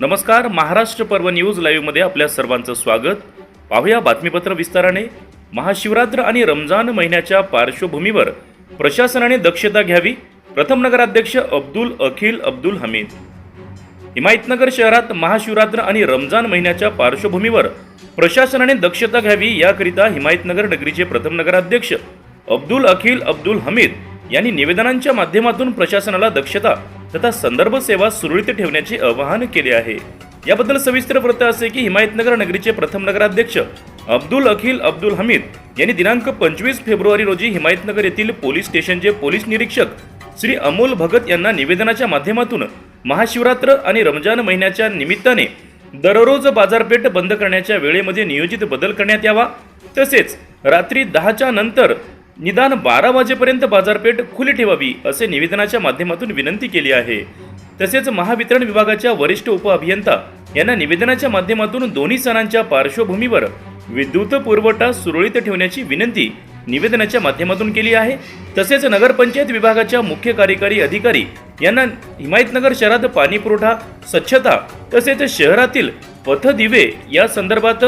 नमस्कार महाराष्ट्र पर्व न्यूज लाईव्हमध्ये आपल्या सर्वांचं स्वागत. पाहूया बातमीपत्र विस्ताराने. महाशिवरात्र आणि रमजान महिन्याच्या पार्श्वभूमीवर प्रशासनाने दक्षता घ्यावी प्रथम नगराध्यक्ष अब्दुल अखिल अब्दुल हमीद. हिमायतनगर शहरात महाशिवरात्र आणि रमजान महिन्याच्या पार्श्वभूमीवर प्रशासनाने दक्षता घ्यावी याकरिता हिमायतनगर नगरीचे प्रथम नगराध्यक्ष अब्दुल अखिल अब्दुल हमीद यांनी निवेदनांच्या माध्यमातून प्रशासनाला दक्षता तथा संदर्भ सेवा सुरळीत ठेवण्याचे आवाहन केले आहे. याबद्दल सविस्तर वृत्त असे की हिमायतनगर नगरीचे प्रथम नगराध्यक्ष अब्दुल अखिल अब्दुल हमीद यांनी दिनांक पंचवीस फेब्रुवारी रोजी हिमायतनगर येथील पोलीस स्टेशनचे पोलीस निरीक्षक श्री अमोल भगत यांना निवेदनाच्या माध्यमातून महाशिवरात्र आणि रमजान महिन्याच्या निमित्ताने दररोज बाजारपेठ बंद करण्याच्या वेळेमध्ये नियोजित बदल करण्यात यावा. तसेच रात्री दहाच्या नंतर निदान बारा वाजेपर्यंत बाजारपेठ खुली ठेवावी असे निवेदनाच्या माध्यमातून विनंती केली आहे. तसेच महावितरण विभागाच्या वरिष्ठ उपअभियंता यांना निवेदनाच्या माध्यमातून दोन्ही सणांच्या पार्श्वभूमीवर विद्युत पुरवठा सुरळीत ठेवण्याची विनंती निवेदनाच्या माध्यमातून केली आहे. तसेच नगरपंचायत विभागाच्या मुख्य कार्यकारी अधिकारी यांना हिमायतनगर शहरात पाणी पुरवठा स्वच्छता तसेच शहरातील पथदिवे या संदर्भात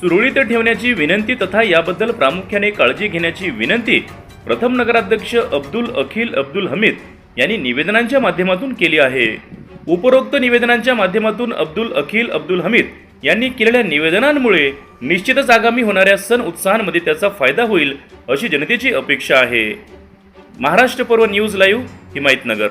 सुरळीत ठेवण्याची विनंती तथा याबद्दल प्रामुख्याने काळजी घेण्याची विनंती प्रथम नगराध्यक्ष अब्दुल अखिल अब्दुल हमीद यांनी निवेदनांच्या माध्यमातून केली आहे. उपरोक्त निवेदनांच्या माध्यमातून अब्दुल अखिल अब्दुल हमीद यांनी केलेल्या निवेदनांमुळे निश्चितच आगामी होणाऱ्या सण उत्साहांमध्ये त्याचा फायदा होईल अशी जनतेची अपेक्षा आहे. महाराष्ट्र पर्व न्यूज लाईव्ह हिमायतनगर.